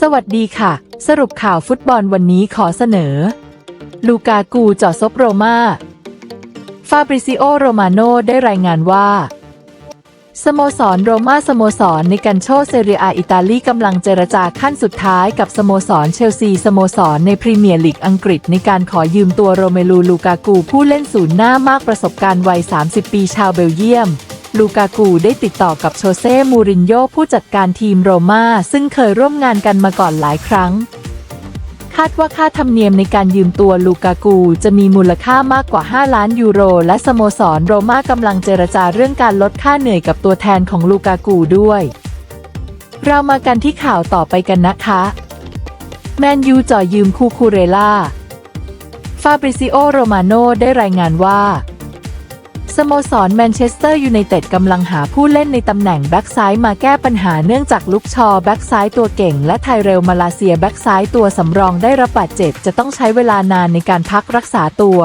สวัสดีค่ะ สรุปข่าวฟุตบอลวันนี้ขอเสนอ ลูกากูเจาะซบโรมาฟาบริซิโอ โรมาโนได้รายงานว่า สโมสรโรมาสโมสรในกันโชเซเรียอาอิตาลีกำลังเจรจาขั้นสุดท้ายกับสโมสรเชลซีสโมสรในพรีเมียร์ลีกอังกฤษในการขอยืมตัวโรเมลูลูกากูผู้เล่นศูนย์หน้ามากประสบการณ์วัย 30 ปีชาวเบลเยียม ลูกากูได้ติดต่อกับโชเซ่ มูรินโญ่ผู้จัดการทีมโรม่าซึ่งเคยร่วมงานกันมาก่อนหลายครั้ง คาดว่าค่าธรรมเนียมในการยืมตัวลูกากูจะมีมูลค่ามากกว่า 5 ล้านยูโร และสโมสรโรม่ากำลังเจรจาเรื่องการลดค่าเหนื่อยกับตัวแทนของลูกากูด้วย เรามากันที่ข่าวต่อไปกันนะคะแมนยูจ่อยืมคูคูเรล่า ฟาบริซิโอ โรมาโนได้รายงานว่า สโมสรแมนเชสเตอร์ยูไนเต็ดกำลังหาผู้เล่นในตำแหน่งแบ็กซ้ายมาแก้ปัญหาเนื่องจากลุกชอแบ็กซ้ายตัวเก่ง และไทเรลมาลาเซียแบ็กซ้ายตัวสำรองได้รับบาดเจ็บจะต้องใช้เวลานานในการพักรักษาตัว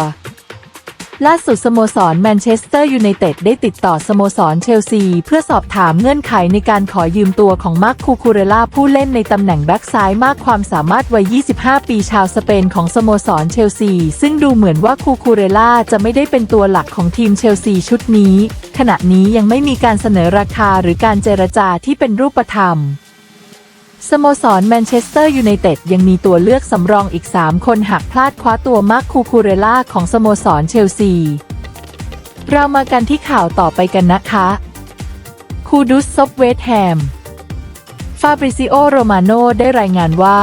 ล่าสุดสโมสรแมนเชสเตอร์ยูไนเต็ดได้ติดต่อสโมสรเชลซี เพื่อสอบถามเงื่อนไขในการขอยืมตัวของมาร์คคูคูเรล่าผู้เล่นในตำแหน่งแบ็กซ้ายมากความสามารถวัย 25 ปีชาวสเปนของสโมสรเชลซี ซึ่งดูเหมือนว่าคูคูเรล่าจะไม่ได้เป็นตัวหลักของทีมเชลซีชุดนี้ ขณะนี้ยังไม่มีการเสนอราคาหรือการเจรจาที่เป็นรูปธรรม สโมสรแมนเชสเตอร์ยูไนเต็ดยังมีตัวเลือกสำรองอีก 3 คนหากพลาดคว้าตัวมาร์คคูคูเรล่าของสโมสรเชลซี เรามากันที่ข่าวต่อไปกันนะคะ คูดุสซบเวสแฮม ฟาบริซิโอ โรมาโนได้รายงานว่า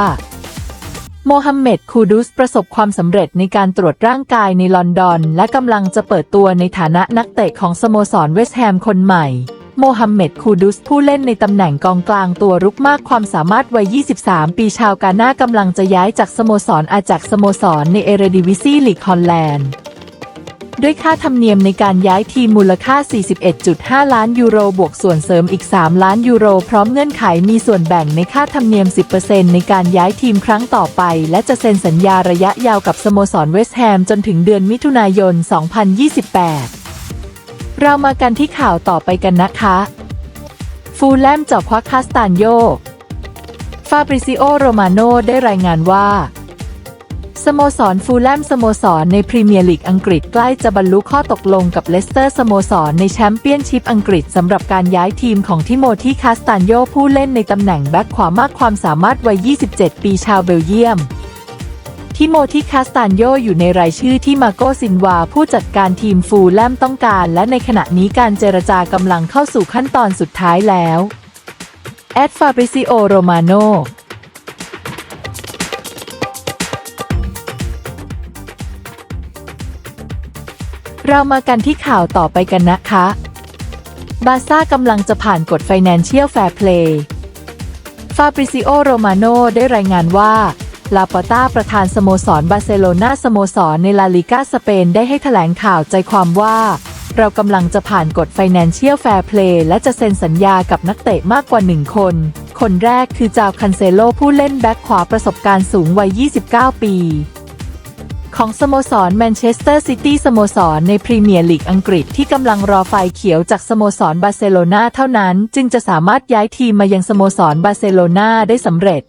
โมฮัมเหม็ด คูดุสประสบความสำเร็จในการตรวจร่างกายในลอนดอน และกำลังจะเปิดตัวในฐานะนักเตะของสโมสรเวสต์แฮมคนใหม่ โมฮัมเหม็ด คูดุส ผู้เล่นในตำแหน่งกองกลางตัวรุกมากความสามารถวัย 23 ปีชาวกาน้ากำลังจะย้ายจากสโมสรอาจากสโมสรในเอเรดิวิซีลีกฮอลแลนด์ด้วยค่าธรรมเนียมในการย้ายทีมมูลค่า 41.5 ล้านยูโร บวกส่วนเสริมอีก 3 ล้านยูโร พร้อมเงื่อนไขมีส่วนแบ่งในค่าธรรมเนียม 10%ในการย้ายทีมครั้งต่อไป และจะเซ็นสัญญาระยะยาวกับสโมสรเวสต์แฮมจนถึงเดือนมิถุนายน 2028 เรามากันที่ข่าวต่อไปกันนะคะ ฟูลแลมเจาะควักคาสตานโย ฟาบริซิโอ โรมาโนได้รายงานว่า สโมสรฟูลแลมสโมสรในพรีเมียร์ลีกอังกฤษใกล้จะบรรลุข้อตกลงกับเลสเตอร์สโมสรในแชมเปี้ยนชิพอังกฤษสำหรับการย้ายทีมของทิโมธีคาสตานโยผู้เล่นในตำแหน่งแบ็คขวามากความสามารถวัย 27 ปีชาวเบลเยียม ทิโมธีคาสตานโยอยู่ในรายชื่อที่มาโกซินวาผู้จัดการทีมฟูลแลมต้องการ และในขณะนี้การเจรจากำลังเข้าสู่ขั้นตอนสุดท้ายแล้วแอดฟาบริซิโอโรมาโนเรามากันที่ข่าวต่อไปกันนะคะ บาซ่ากำลังจะผ่านกฎ Financial Fair Play ฟาบริซิโอโรมาโนได้รายงานว่า ลาปอต้าประธานสโมสรบาร์เซโลนาสโมสรในลาลิกาสเปนได้ให้แถลงข่าวใจความว่า เรากำลังจะผ่านกฎ Financial Fair Play และจะเซ็นสัญญากับนักเตะมากกว่า1คน คนแรกคือจาวคันเซโลผู้เล่นแบ็คขวาประสบการณ์สูงวัย 29 ปี ของสโมสรแมนเชสเตอร์ซิตี้สโมสรในพรีเมียร์ลีกอังกฤษที่กำลังรอไฟเขียวจากสโมสรบาร์เซโลนาเท่านั้น จึงจะสามารถย้ายทีมมายังสโมสรบาร์เซโลนาได้สำเร็จ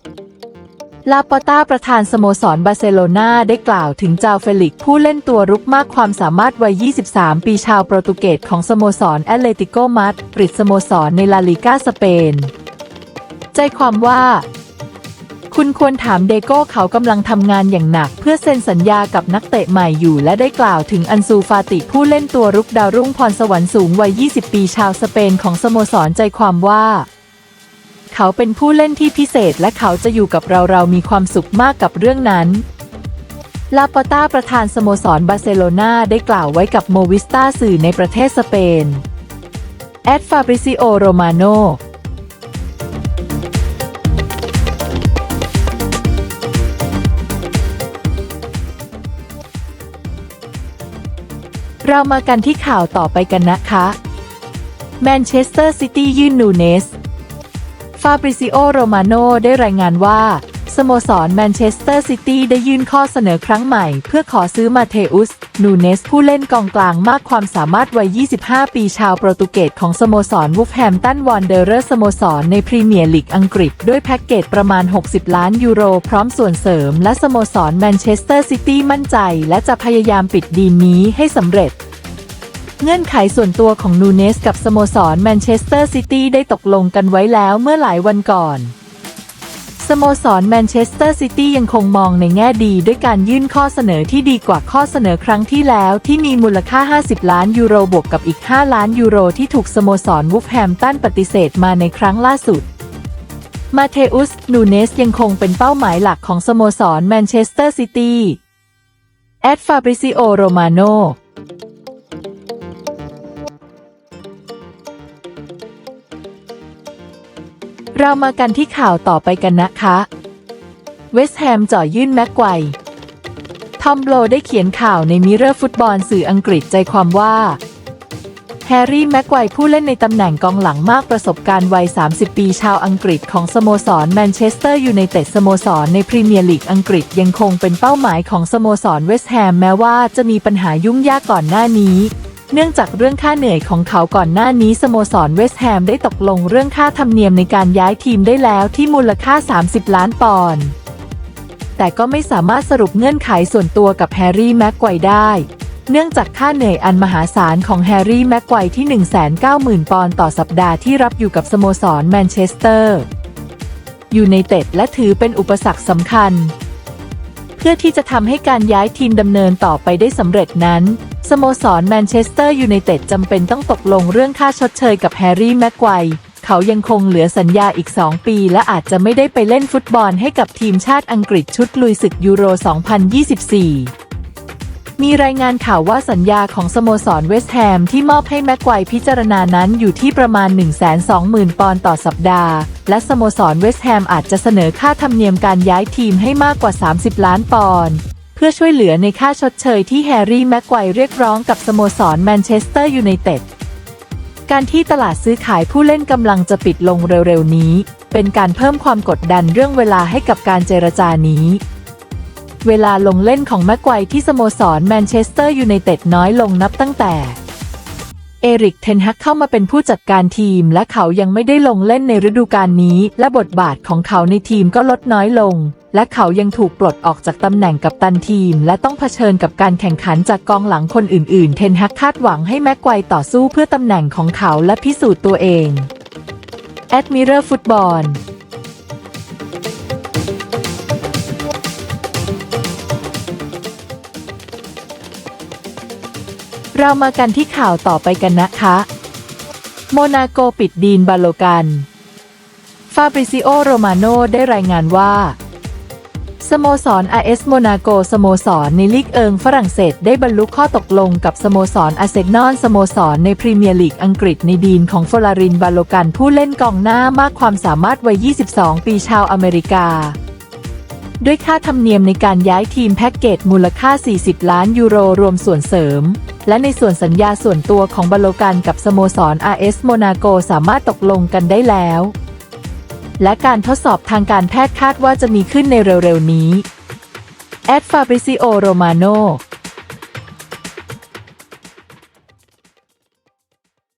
ลาปอต้าประธานสโมสรบาร์เซโลนาได้กล่าวถึงจาวเฟลิก ผู้เล่นตัวรุกมากความสามารถวัย 23 ปีชาวโปรตุเกสของสโมสรแอตเลติโกมาดริดสโมสรในลาลิกาสเปน ใจความว่า คุณควรถามเดโก้เขากำลังทำงานอย่างหนัก เพื่อเซ็นสัญญากับนักเตะใหม่อยู่ และได้กล่าวถึงอันซูฟาติผู้เล่นตัวรุกดาวรุ่งพรสวรรค์สูงวัย 20 ปีชาวสเปนของสโมสรใจความว่า เขาเป็นผู้เล่นที่พิเศษและเขาจะอยู่กับเราเรามีความสุขมากกับเรื่องนั้น ลาปอต้าประธานสโมสรบาร์เซโลนาได้กล่าวไว้กับโมวิสตาสื่อในประเทศสเปน แอดฟาบริซิโอโรมาโนเรามากันที่ข่าวต่อไปกันนะคะ แมนเชสเตอร์ซิตี้ยื่นนูเนส ฟาบริซิโอ โรมาโนได้รายงานว่า สโมสรแมนเชสเตอร์ซิตี้ได้ยื่นข้อเสนอครั้งใหม่ เพื่อขอซื้อมาเทอุส นูเนส ผู้เล่นกองกลางมากความสามารถวัย 25 ปีชาวโปรตุเกสของสโมสรวูฟแฮมตันวอนเดอร์เรอร์สโมสรในพรีเมียร์ลีกอังกฤษ ด้วยแพ็กเกจประมาณ 60 ล้านยูโร พร้อมส่วนเสริม และสโมสรแมนเชสเตอร์ซิตี้มั่นใจ และจะพยายามปิดดีลนี้ให้สำเร็จ เงื่อนไขส่วนตัวของนูเนสกับสโมสรแมนเชสเตอร์ซิตี้ได้ตกลงกันไว้แล้วเมื่อหลายวันก่อน สโมสรแมนเชสเตอร์ซิตี้ยังคงมองในแง่ดีด้วยการยื่นข้อเสนอที่ดีกว่าข้อเสนอครั้งที่แล้วที่มีมูลค่า 50 ล้านยูโรบวกกับอีก 5 ล้านยูโรที่ถูกสโมสรวูฟแฮมตันปฏิเสธมาในครั้งล่าสุดมาเทอุส นูเนสยังคงเป็นเป้าหมายหลักของสโมสรแมนเชสเตอร์ซิตี้ แอดฟาบริซิโอ โรมาโน เรามากันที่ข่าวต่อไปกันนะคะ เวสต์แฮมจ่อยื่นแม็กไกว์ทอมโบลได้เขียนข่าวในมิเรอร์ฟุตบอลสื่ออังกฤษใจความว่า แฮร์รี่แม็กไกว์ผู้เล่นในตำแหน่งกองหลังมากประสบการณ์วัย 30 ปีชาวอังกฤษของสโมสรแมนเชสเตอร์ยูไนเต็ดสโมสรในพรีเมียร์ลีกอังกฤษยังคงเป็นเป้าหมายของสโมสรเวสต์แฮมแม้ว่าจะมีปัญหายุ่งยากก่อนหน้านี้ เนื่องจากเรื่องค่าเหนื่อยของเขาก่อนหน้านี้สโมสรเวสต์แฮมได้ตกลงเรื่องค่าธรรมเนียมในการย้ายทีมได้แล้วที่มูลค่า 30 ล้านปอนด์ แต่ก็ไม่สามารถสรุปเงื่อนไขส่วนตัวกับแฮร์รี่แม็กไกวได้ เนื่องจากค่าเหนื่อยอันมหาศาลของแฮร์รี่แม็กไกวที่ 190,000 ปอนด์ต่อสัปดาห์ที่รับอยู่กับสโมสรแมนเชสเตอร์ ยูไนเต็ดและถือเป็นอุปสรรคสำคัญ เพื่อที่จะทำให้การย้ายทีมดำเนินต่อไปได้สำเร็จนั้น สโมสรแมนเชสเตอร์ยูไนเต็ดจำเป็นต้องตกลงเรื่องค่าชดเชยกับแฮร์รี่แม็กไกว์เขายังคงเหลือสัญญาอีก 2 ปี และอาจจะไม่ได้ไปเล่นฟุตบอลให้กับทีมชาติอังกฤษชุดลุยศึกยูโร 2024 มีรายงานข่าวว่าสัญญาของสโมสรเวสต์แฮมที่มอบให้แม็กไกว์พิจารณานั้นอยู่ที่ประมาณ 120,000 ปอนด์ต่อสัปดาห์ และสโมสรเวสต์แฮมอาจจะเสนอค่าธรรมเนียมการย้ายทีมให้มากกว่า 30 ล้านปอนด์ พื่อช่วยเหลือในค่าชดเชยที่แฮร์รี่แม็กไกว์เรียกร้องกับสโมสรแมนเชสเตอร์ยูไนเต็ด การที่ตลาดซื้อขายผู้เล่นกำลังจะปิดลงเร็วๆนี้ เป็นการเพิ่มความกดดันเรื่องเวลาให้กับการเจรจานี้ เวลาลงเล่นของแม็กไกว์ที่สโมสรแมนเชสเตอร์ยูไนเต็ดน้อยลงนับตั้งแต่ เอริกเทนฮักเข้ามาเป็นผู้จัดการทีม และเขายังไม่ได้ลงเล่นในฤดูกาลนี้ และบทบาทของเขาในทีมก็ลดน้อยลง และเขายังถูกปลดออกจากตำแหน่งกัปตันทีม และต้องเผชิญกับการแข่งขันจากกองหลังคนอื่นๆ เทนฮักคาดหวังให้แม็กไกวต่อสู้เพื่อตำแหน่งของเขาและพิสูจน์ตัวเองแอดมิเรอร์ฟุตบอล เรามากันที่ข่าวต่อไปกันนะคะ โมนาโกปิดดีนบาโลกันฟาบริซิโอ โรมาโนได้รายงานว่าสโมสร AS โมนาโกสโมสรในลีกเอิงฝรั่งเศสได้บรรลุข้อตกลงกับสโมสรอาเซนอลสโมสรในพรีเมียร์ลีกอังกฤษในดีนของฟลารินบาโลกันผู้เล่นกองหน้ามากความสามารถวัย 22 ปีชาวอเมริกา ด้วยค่าธรรมเนียมในการย้ายทีมแพ็กเกจมูลค่า 40 ล้านยูโรรวมส่วนเสริม และในส่วนสัญญาส่วนตัวของบาโลกันกับสโมสร RS โมนาโกสามารถตกลงกันได้แล้ว และการทดสอบทางการแพทย์คาดว่าจะมีขึ้นในเร็วๆนี้แอดฟาบริซิโอโรมาโน